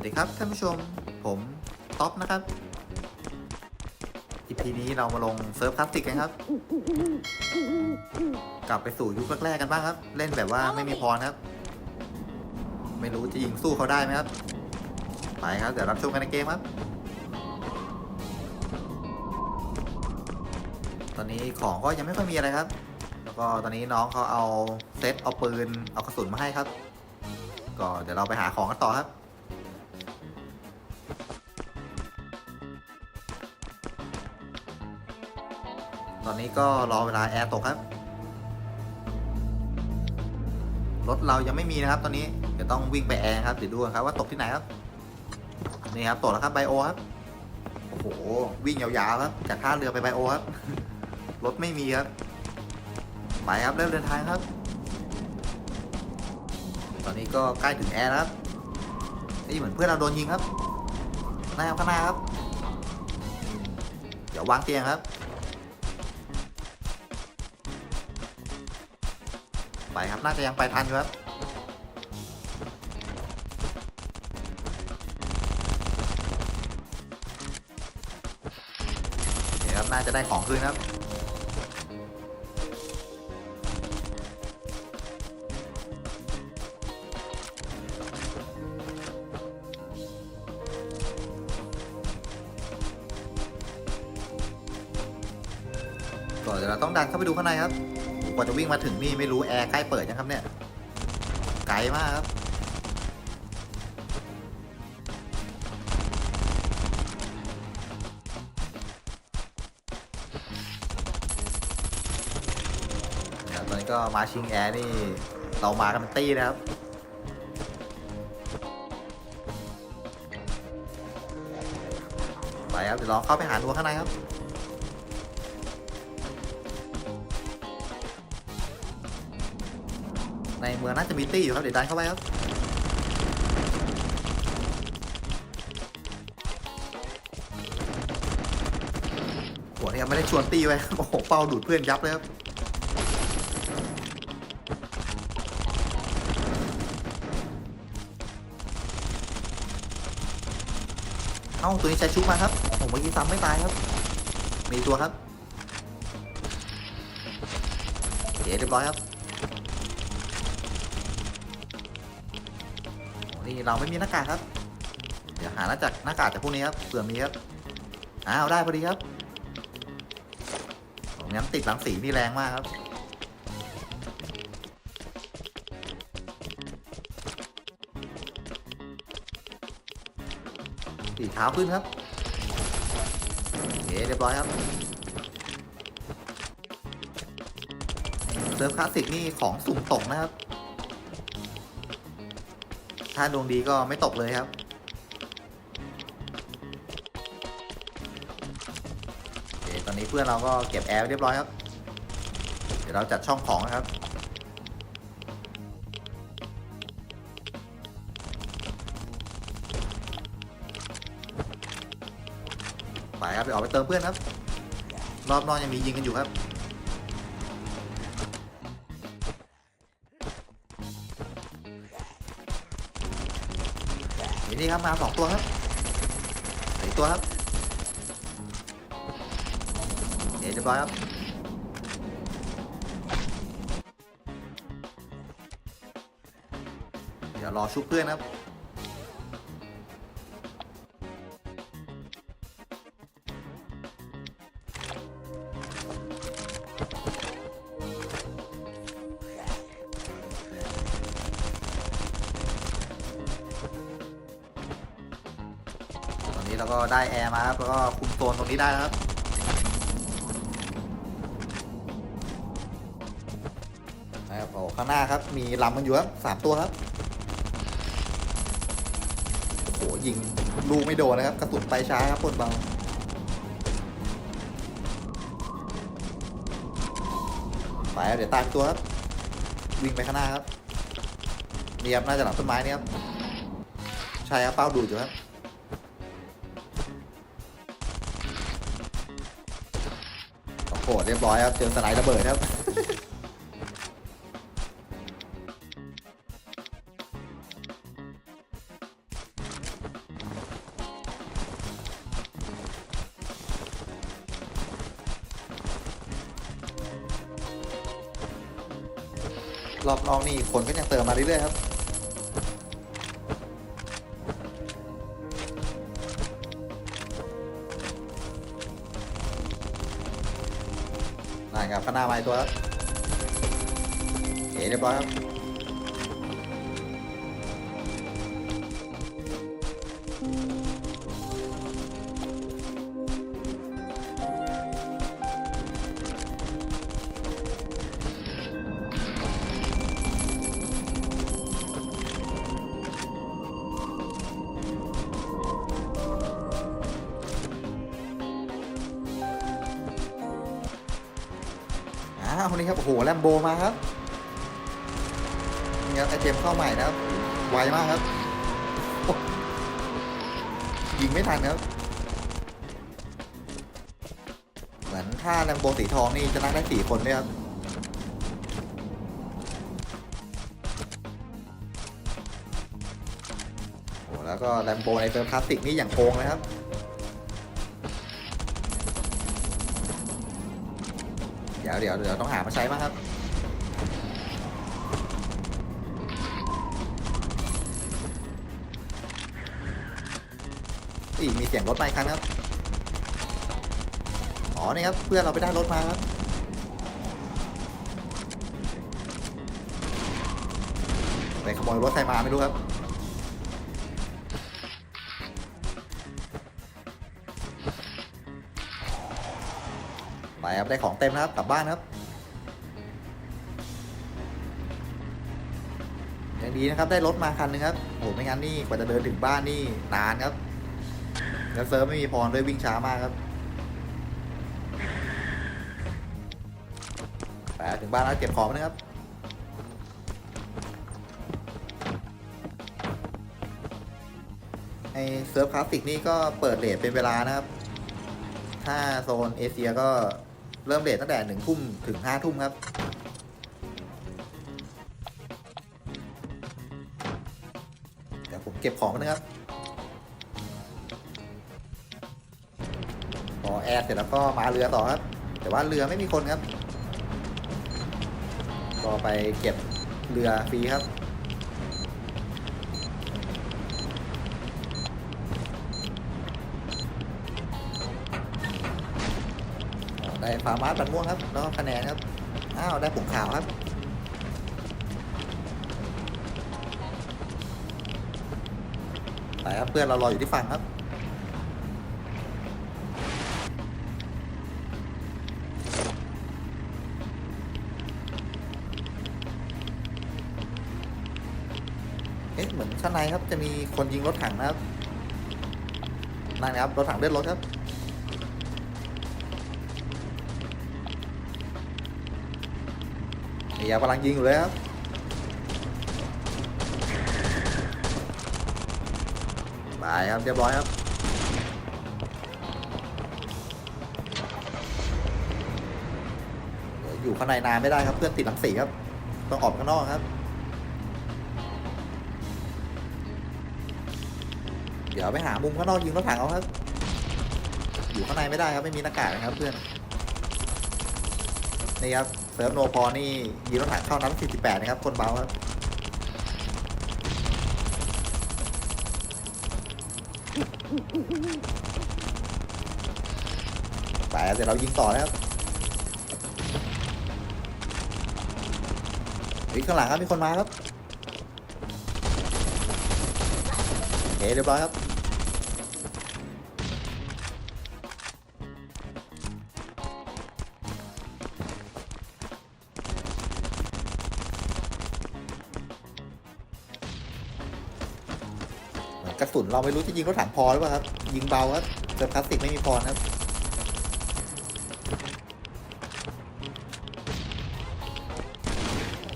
วัสดีครับท่านผู้ชมผมท็อปนะครับอีพีนี้เรามาลงเซิร์ฟคลาสสิกกันครับ กลับไปสู่ยุคแรกๆกันบ้างครับ เล่นแบบว่าไม่มีพรครับ ไม่รู้จะยิงสู้เขาได้ไหมครับ ไปครับ เดี๋ยวรับชมกันในเกมครับ ตอนนี้ของก็ยังไม่ค่อยมีอะไรครับ แล้วก็ตอนนี้น้องเขาเอาเซตเอาปืนเอากระสุนมาให้ครับ ก็เดี๋ยวเราไปหาของกันต่อครับ ตอนนี้ก็รอเวลาแอร์ตกครับ รถเรายังไม่มีนะครับ ตอนนี้เดี๋ยวต้องวิ่งไปแอร์ครับเดี๋ยวดูกันครับว่าตกที่ไหนครับ นี่ครับตกแล้วครับไบโอครับ โอ้โห วิ่งยาวๆครับ จากท่าเรือไปไบโอครับ รถไม่มีครับ ไปครับเริ่มเดินทางครับ ตอนนี้ก็ใกล้ถึงแอร์แล้วครับนี่เหมือนเพื่อนเราโดนยิงครับหน้าข้างหน้าครับ เดี๋ยววางเตียงครับ ไปครับ น่าจะยังไปทันอยู่ครับโอเคครับ น่าจะได้ของคืนครับก่อนเดี๋ยวเราต้องดันเข้าไปดูข้างในครับ ว่าจะวิ่งมาถึงนี่ไม่รู้แอร์ใกล้เปิดยังครับเนี่ย ไกลมากครับเดี๋ยวตอนนี้ก็มาชิงแอร์นี่เรามากันเป็นตี้นะครับไปครับเดี๋ยวเราเข้าไปหาดูข้างในครับ ในเมืองน่าจะมีตี้อยู่ครับเดี๋ยวดันเข้าไปครับหัวเนี่ครับไม่ได้ชวนตี้ไว้โอ้โหเป้าดูดเพื่อนยับเลยครับเอ้าตัวนี้ใช้ชุบมาครับผมเมื่อกี้ซ้ำไม่ตายครับ มีตัวครับโอเคเรียบร้อยครับ เราไม่มีหน้ากากครับ เดี๋ยวหาหน้าจากหน้ากากจากพวกนี้ครับเผื่อมีครับอ้าวได้พอดีครับโอ้งั้ติดหลังสีนี่แรงมากครับสีเท้าขึ้นครับเเรียบร้อยครับเซิร์ฟคลาสสิกนี่ของสุ่มตกนะครับ ถ้าดวงดีก็ไม่ตกเลยครับโอเคตอนนี้เพื่อนเราก็เก็บแอร์เรียบร้อยครับ เดี๋ยวเราจัดช่องของนะครับไปครับไปออกไปเติมเพื่อนครับ รอบนอกยังมียิงกันอยู่ครับ นี่ครับมาสองตัวครับหลืองตัวครับเดี๋ยวเรียบร้อยครับเดี๋ยวรอชุบเพื่อนครับ ตอนนี้เราก็ได้แอร์มาครับแล้วก็คุมโซนตรงนี้ได้ครับนะครับโอ้ข้างหน้าครับมีลำมันอยู่ครับสามตัวครับโอ้โหยิงลูกไม่โดนนะครับ กระสุนไปช้าครับปนเบาไปเดี๋ยวตามตัวครับวิ่งไปข้างหน้าครับเนี่ครับน่าจะหลังต้นไม้นี่ครับใช่ครับเป้าดูอยู่ครับ เรียบร้อยครับเจอสไลด์ระเบิดครับรอบนอกนี่คนก็ยังเติมมาเรื่อยๆครับ ข้างหน้ามาอีกตัวครับโอเคเรียบร้อยครับ คนนี้ครับ โอ้โห แลมโบมาครับนี่ครับไอเทมเข้าใหม่นะครับ ไวมากครับ ยิงไม่ทันครับ เหมือนถ้าแลมโบสีทองนี่จะนั่งได้สี่คนด้วยครับโอ้แล้วก็แลมโบในเซิร์ฟคลาสสิกนี่อย่างโกงเลยครับ เดี๋ยวเดี๋ยวต้องหามาใช้มางครับ อีมีเสียงรถมาอีกครั้งครับ อ๋อนี่ครับ เพื่อนเราไปได้รถมาครับ ไปขโมยรถใครมาไม่รู้ครับ ไปได้ของเต็มนะครับกลับบ้านครับยังดีนะครับได้รถมาคันหนึงครับโอ้ไม่งั้นนี่กว่าจะเดินถึงบ้านนี่นานครับ แล้วเซิร์ฟไม่มีพรด้วยวิ่งช้ามากครับไปถึงบ้านแล้วเก็บของนะครับไอเซิร์ฟคลาสสิกนี่ก็เปิดเลทเป็นเวลานะครับ ถ้าโซนเอเชียก็ เริ่มเลทตั้งแต่หนึ่งทุ่มถึงห้าทุ่มครับ เดี๋ยวผมเก็บของก่อนนะครับ พอแอดเสร็จแล้วก็มาเรือต่อครับ แต่ว่าเรือไม่มีคนครับ ก็ไปเก็บเรือฟรีครับ ได้ฟาร์มาร์บันม่วงครับแล้วก็คะแนนครับอ้าวได้ผงขาวครับไปครับเพื่อนเรารออยู่ที่ฝั่งครับเอ๊ะเหมือนข้างในครับจะมีคนยิงรถถังนะครับนั่นนะครับรถถังเลือนรถครับ นี่ครับกำลังยิงอยู่เลยครับไปครับเรียบร้อยครับอยู่ข้างในนานไม่ได้ครับเพื่อนติดหลังสีครับ ต้องออกข้างนอกครับ เดี๋ยวไปหามุมข้างนอกยิงรถถังเอาครับ อยู่ข้างในไม่ได้ครับไม่มีหน้ากากนะครับเพื่อนนี่ครับ เซิร์ฟโนพอนี่ยิงรถถังเข้านัด48 นะครับ คนเบาครับไปครับเดี๋ยวเรายิงต่อนะครับเฮ้ยข้างหลังครับมีคนมาครับโอเคเรียบร้อยครับ สุนเราไม่รู้จะยิงรถถังพอหรือเปล่าครับ ยิงเบาครับเจอพลาสติกไม่มีพอครับ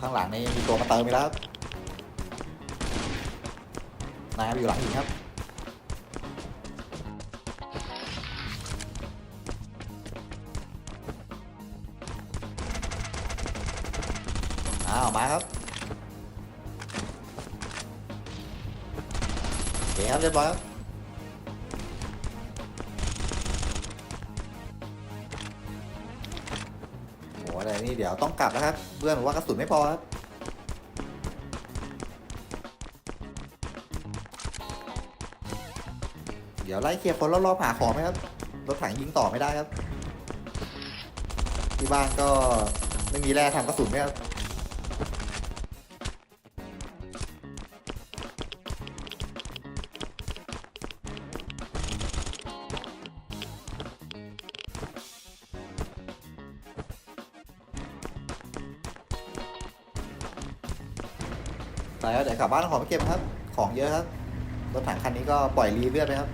ข้างหลังนี่มีตัวมาเติมอีกแล้วครับนายครับอยู่หลังอีกครับ เครียบร้อยคโอ้อนี่เดี๋ยวต้องกลับนะครับเพื่อนว่ากระสุนไม่พอครับเดี๋ยวไล่เคลียร์คนรอบๆหาของไหมครับรถถังยิงต่อไม่ได้ครับ ที่บ้านก็ไม่มีแร่ทำกระสุนไหมครับ ไปครับเดี๋ยวกลับบ้านเอาของไปเก็บครับ ของเยอะครับ รถถังคันนี้ก็ปล่อยรีเลือดไปครับ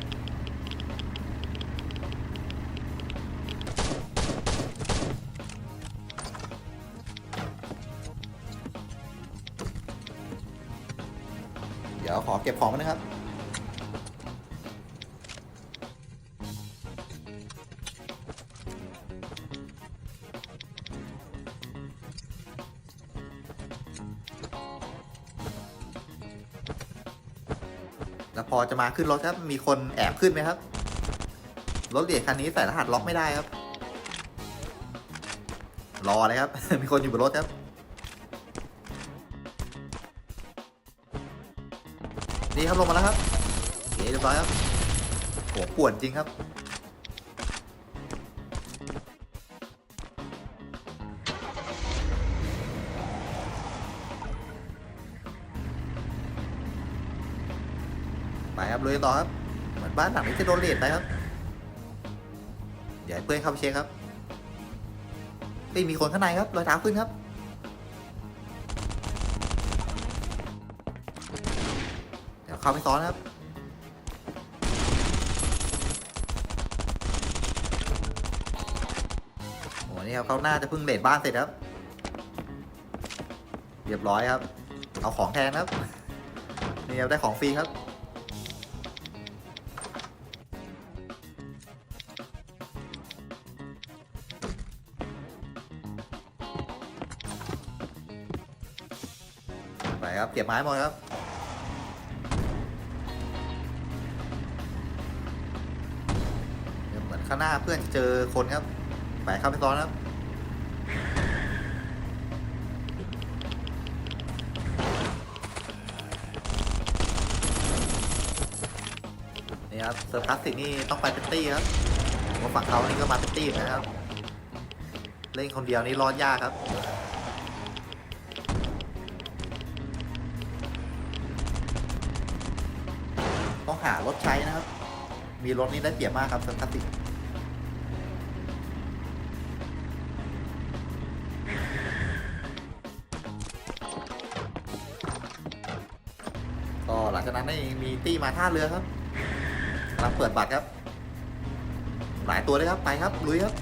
เดี๋ยวขอเก็บของมานะครับ จะมาขึ้นรถครับ มีคนแอบขึ้นไหมครับ รถเหรียคันนี้ใส่รหัสล็อกไม่ได้ครับ รอเลยครับ มีคนอยู่บนรถครับ นี่ครับลงมาแล้วครับเรียบร้อยครับโหปวดจริงครับ ครับลุยต่อครับเหมือนบ้านหลังนี้จะโดนเลดไปครับเดี๋ยวให้เพื่อนเข้าไปเช็คครับไม่มีคนข้างในครับรอยเท้าขึ้นครับเดี๋ยวเข้าไปซ้อนครับโอ้นี่ครับเขาหน่าจะเพิ่งเลดบ้านเสร็จครับ เรียบร้อยครับ เอาของแทนครับนี่ครับได้ของฟรีครับ บเก็บไม้หมดครับเหมือนข้างหน้าเพื่อนเจอคนครับไปเข้าไปซ้อนครับนี่ครับเซอร์พลาสติกนี่ต้องไปเป็นตี้ครับผมว่าฝั่งเขานี่ก็มาเป็นตี้นกันครับ เล่นคนเดียวนี่รอดยากครับารถใช้นะครับ มีรถนี่ได้เปรียบมากครับสถิติก็หลังจากนั้นได้มีตี้มาท่าเรือครับกำลังเปิดบัตรครับ หลายตัวเลยครับ ไปครับ ลุยครับ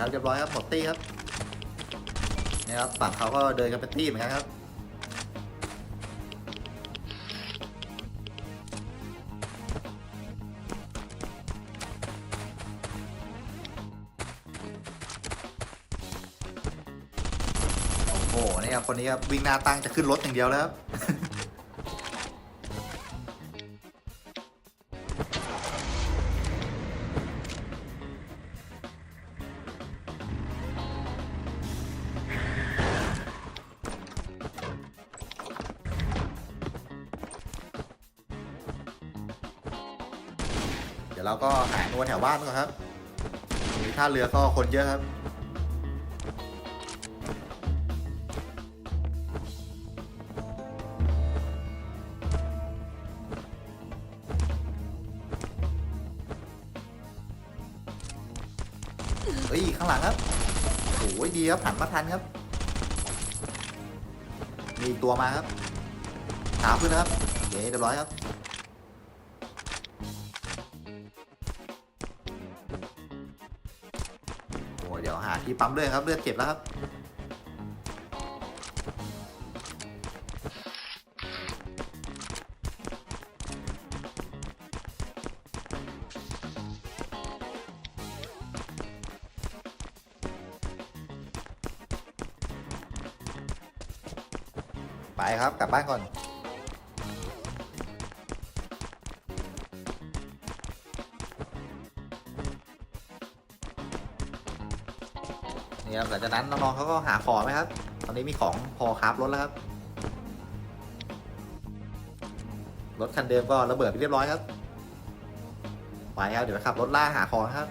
ครับเรียบร้อยครับหมดตี้ครับนี่ครับฝั่งเขาก็เดินกันเป็นตี้เหมือนกันครับโอ้โหนี่ครับคนนี้ครับวิ่งหน้าตั้งจะขึ้นรถอย่างเดียวแล้วครับ ดี๋ยวเราก็หาตัวแถวบ้านก่อนครับมีท่าเรือก็คนเยอะครับ เฮ้ย ข้างหลังครับโอ้ยดีครับหันมาทันครับ มีตัวมาครับ ถามขึ้นนครับโอเคเรียบร้อยครับ อ้ยเดี๋ยวหาที่ปั๊มเลือดครับเลือดเจ็บแล้วครับไปครับกลับบ้านก่อน ลังจากนั้นน้องๆเขาก็หาของไหมครับ ตอนนี้มีของพอครับรถแล้วครับ รถคันเดิมก็ระเบิดไปเรียบร้อยครับ ไปครับเดี๋ยวไปขับรถล่าหาของครับ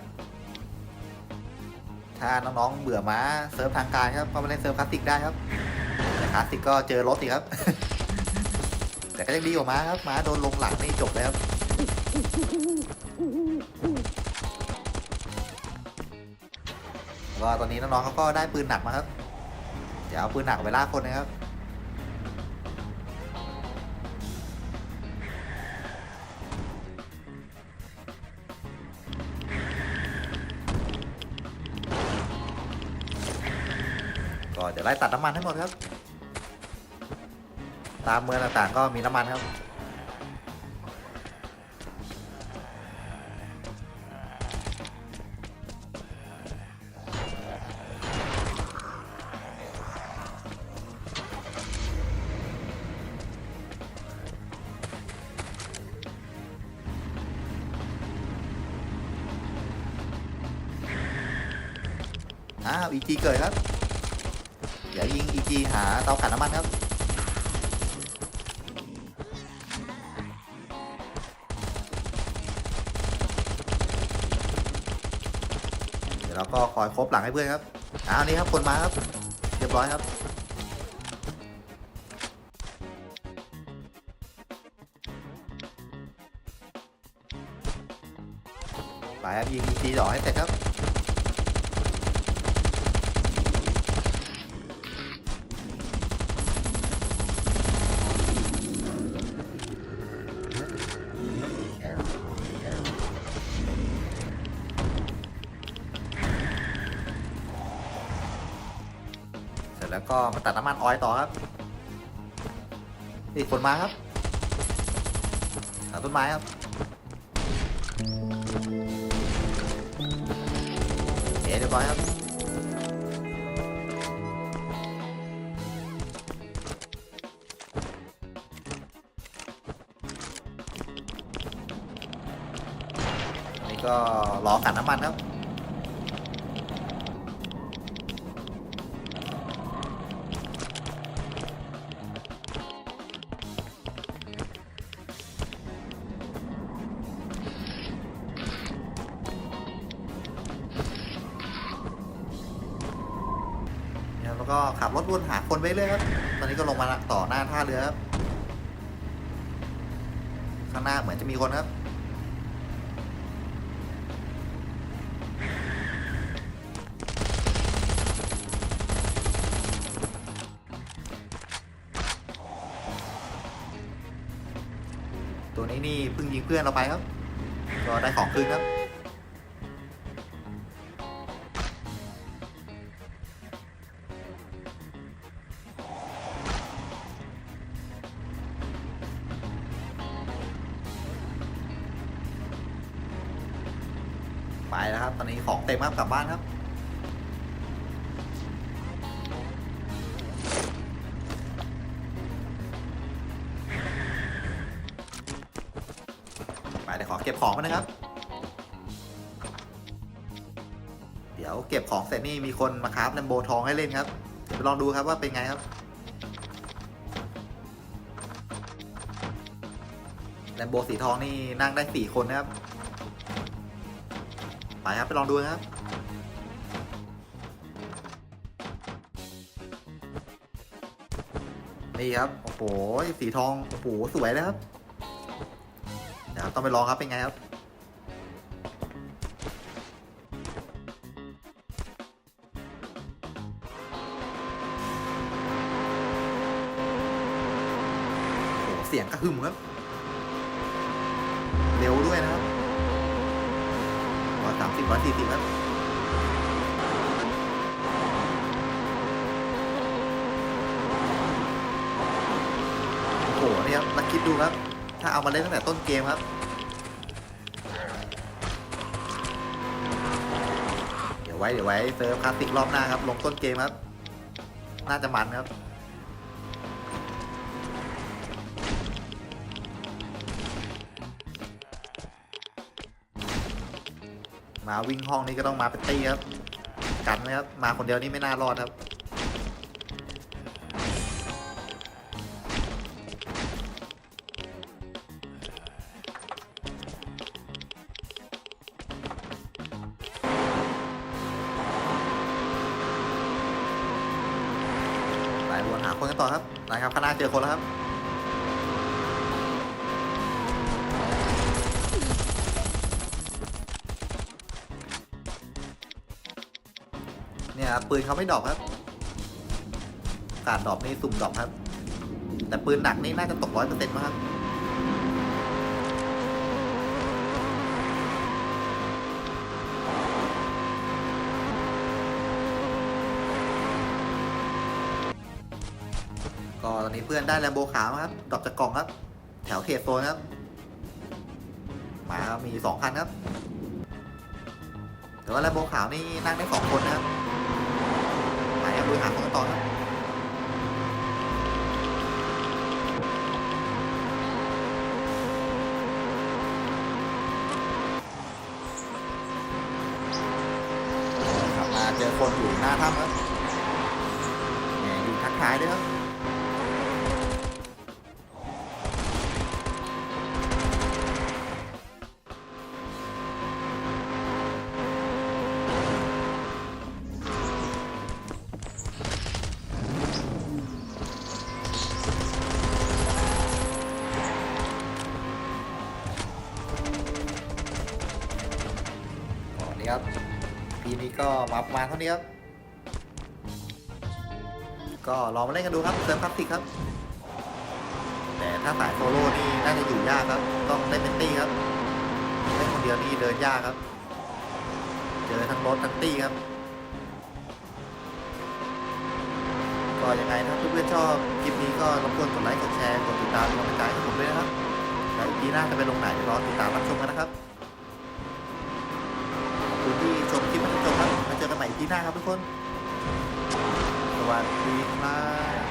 ถ้าน้องๆเบื่อม้าเซิร์ฟทางการครับก็มาเล่นเซิร์ฟคลาสสิกได้ครับแต่คลาสสิกก็เจอรถอีกครับ แต่ก็ยังดีกว่าม้าครับม้าโดนลงหลังนี่จบเลยครับ ก็ตอนนี้น้องๆเขาก็ได้ปืนหนักมาครับ เดี๋ยวเอาปืนหนักไปล่าคนนะครับก็เดี๋ยวไล่ตัดน้ำมันให้หมดครับ ตามเมืองต่างๆก็มีน้ำมันครับ อ้าว EG เกิดครับ เดี๋ยวยิง EG หาเตาขันน้ำมันครับ เดี๋ยวเราก็คอยครบหลังให้เพื่อนครับ อ้าวนี่ครับคนมาครับ เรียบร้อยครับไปครับยิง EG ต่อให้เสร็จครับ แล้วก็มาตัดน้ำมันออยต่อครับนี่คนมาครับหาต้นไม้ครับโอเคเรียบร้อยครับนนี้ก็รอกันน้ำมันครับ แล้วก็ขับรถวนหาคนไปเรื่อยครับ ตอนนี้ก็ลงมาต่อหน้าท่าเรือครับ ข้างหน้าเหมือนจะมีคนครับ ตัวนี้นี่เพิ่งยิงเพื่อนเราไปครับ ก็ได้ของคืนครับ ไปแล้วครับ ตอนนี้ของเต็มครับกลับบ้านครับไปเดี๋ยวขอเก็บของมานะครับ เดี๋ยวเก็บของเสร็จนี่มีคนมาคราฟแลมโบทองให้เล่นครับลองดูครับว่าเป็นไงครับแลมโบสีทองนี่นั่งได้สี่คนนะครับ ไปครับ ไปลองดูนะครับนี่ครับ โอ้โห สีทอง โอ้โห สวยเลยครับ เดี๋ยวต้องไปลองครับ เป็นไงครับโอ้โหเสียงกระหึ่มครับามสิครับโอ้โหนี่ครับมาคิดดูครับ ถ้าเอามาเล่นตั้งแต่ต้นเกมครับ เดี๋ยวไว้เดี๋ยวไว้เซิร์ฟคลาสสิกรอบหน้าครับ ลงต้นเกมครับ น่าจะมันครับ มาวิ่งห้องนี้ก็ต้องมาเป็นตี้ครับ กันนะครับ มาคนเดียวนี่ไม่น่ารอดครับ ไปวนหาคนกันต่อครับ นะครับข้างหน้าเจอคนแล้วครับ เนี่ยครับปืนเขาไม่ดรอกครับการดรอกนี่สุ่มดรอกครับ แต่ปืนหนักนี่น่าจะตกร้อยเปอร์เซ็นต์มั้งครับก็ตอนนี้เพื่อนได้แลมโบขาวครับดรอปจากกล่องครับ แถวเขตโซนครับมาครับมีสองคันครับแต่ว่าแลมโบขาวนี่นั่งได้สองคนนะครับ ไปครับดูหาของต่อครับขับมาเจอคนอยู่หน้าถ้ำครับอยู่ทักทายด้วยครับ มาเท่านี้ครับ ก็ลองมาเล่นกันดูครับเซิร์ฟคลาสสิกครับ แต่ถ้าสายโซโล่นี่น่าจะอยู่ยากครับ ต้องเล่นเป็นตี้ครับเล่นคนเดียวนี่เดินยากครับ เจอทั้งรถทั้งตี้ครับ ก็ยังไงถ้าเพื่อนๆชอบคลิปนี้ก็รบกวนกดไลค์กดแชร์กดติดตามเป็นกำลังใจให้ผมด้วยนะครับแล้วอีพีหน้าจะไปลงไหนรอติดตามรับชมกันนะครับ หน้าครับทุกคน สวัสดีครับ